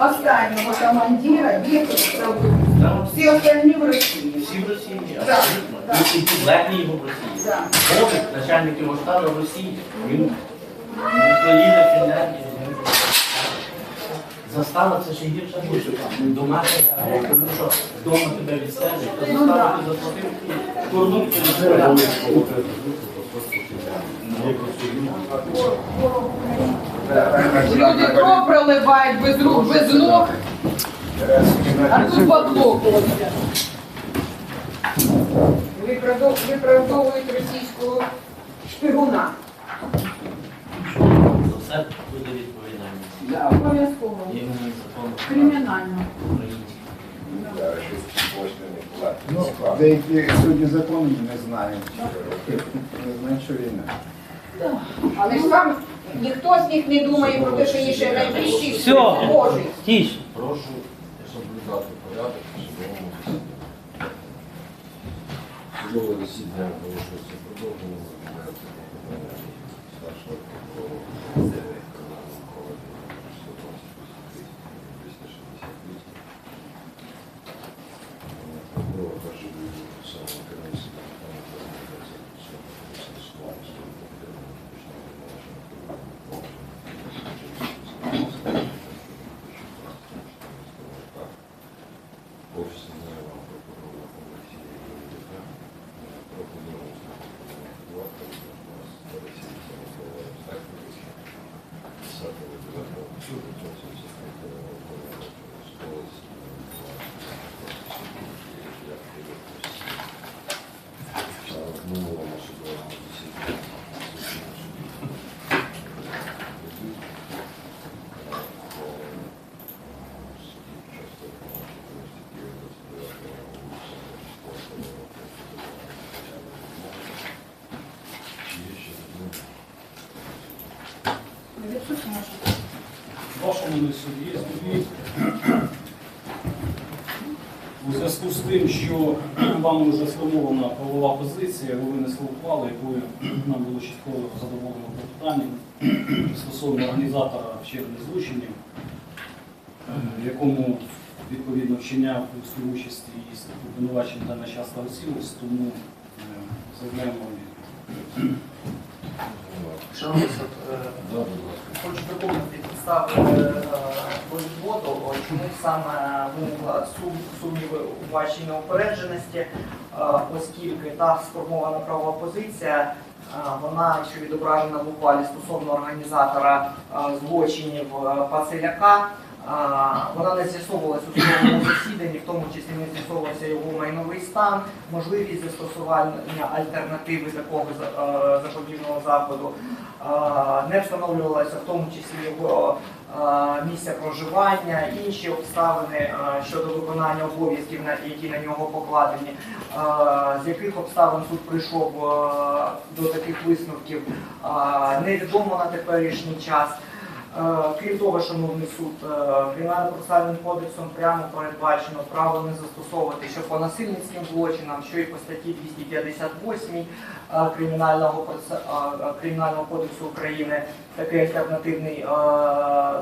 останнього командира Вєхова Всі остальні в Росії. Всі в Росії, Да, абсолютно. да. І і підлеглі його в Росії. Да. Бовик, начальник його штабу в Росії. Він Україна, Фінляндія. Застава це ще гірше буде. Домашня, тому що вдома тебе відстежують, то Ну, да. заставу ти заплатив тебе. Люди кров проливають без рук, без ног, а тут бабло ходять. Виправдов- Виправдовують російського шпигуна. За все буде відповідальність. Да, обов'язково. Є в закон Кримінально. український. Ну, деякі судді закону не знають. Не знають, що війна. Але ж сам ніхто з них не думає про те, що є ще найближчий Все. Божий. Тіш. Прошу соблюдати порядок в засідання. Судове засідання оголошується продовженим. Старшого прокурора Офис Генерального прокурора Олексія Юрійовича прокурором Степана Росії Самослова Стаховича, 10 девятого суду, 1973 року, склалось в вашому суді суді у зв'язку з тим, що вам вже сформована правова позиція, ви винесли ухвалу, якою нам було чітко задоволено питання стосовно організатора вчинення злочинів, е, в якому відповідно вчиняв у свою участь і обвинувачений та начальство осілось, тому е, заявляємо відповідь. Шановний суд, е, хочу доповнити підстави е, чому саме виникла сум- сумніви у вашій неупередженості, е, оскільки та сформована правова позиція, е, вона, ще відображена в ухвалі стосовно організатора е, злочинів е, Пацеляка, е, вона не з'ясовувалася у судовому засіданні, в тому числі не з'ясовувався його майновий стан, можливість застосування альтернативи такого е, запобіжного заходу. Не встановлювалося в тому числі його е, місця проживання, інші обставини е, щодо виконання обов'язків, які на нього покладені. З яких обставин суд прийшов до таких висновків, невідомо на теперішній час. Е, Крім того, шановний суд, е, кримінально-процесуальним кодексом прямо передбачено право не застосовувати що по насильницьким злочинам, що і по статті 258 е, Кримінального, Кримінального кодексу України такий альтернативний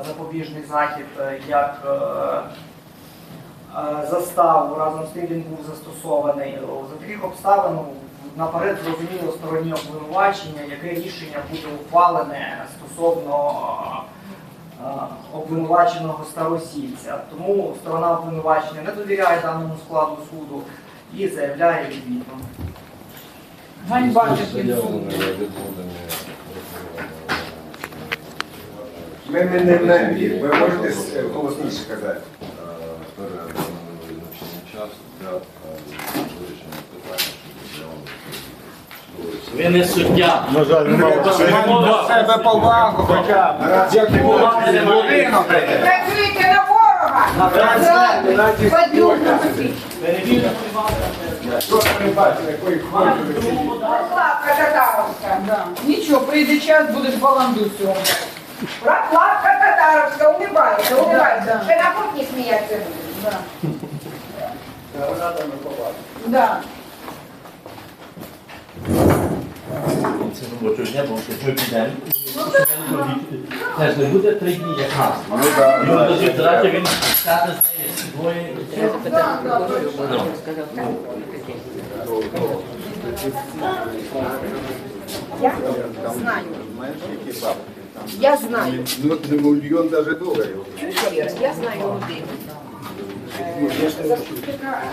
запобіжний захід, як заставу. Разом з тим він був застосований. За таких обставин ну, наперед зрозуміло стороні обвинувачення, яке рішення буде ухвалене стосовно обвинуваченого старосільця. Тому сторона обвинувачення не довіряє даному складу суду і заявляє відвідно. Ганьба Ми не не не ви можете голосніше казати. Перерва на невизначений час для е, вирішення питання щодо заявлених Ви не суддя. На жаль, немає. себе повагу хоча б. Як Поваги. Працюйте на ворога! Падлюка такий. Ви не вірите Просто не бачили, якої хворі. Прокладка татаровська. Да. Нічого, прийде час, будеш баланду сьогодні. Прокладка татаровська, улибайся, улибайся. Ще на кухні сміятися будеш. Да. Да. Це робочого дня, тому що ми підемо. Теж не буде три дні, як нас. Ну до півтора, він сяде з нею. Я знаю. Я знаю. ну, не мільйон навіть доларів. Я знаю один. Заступника?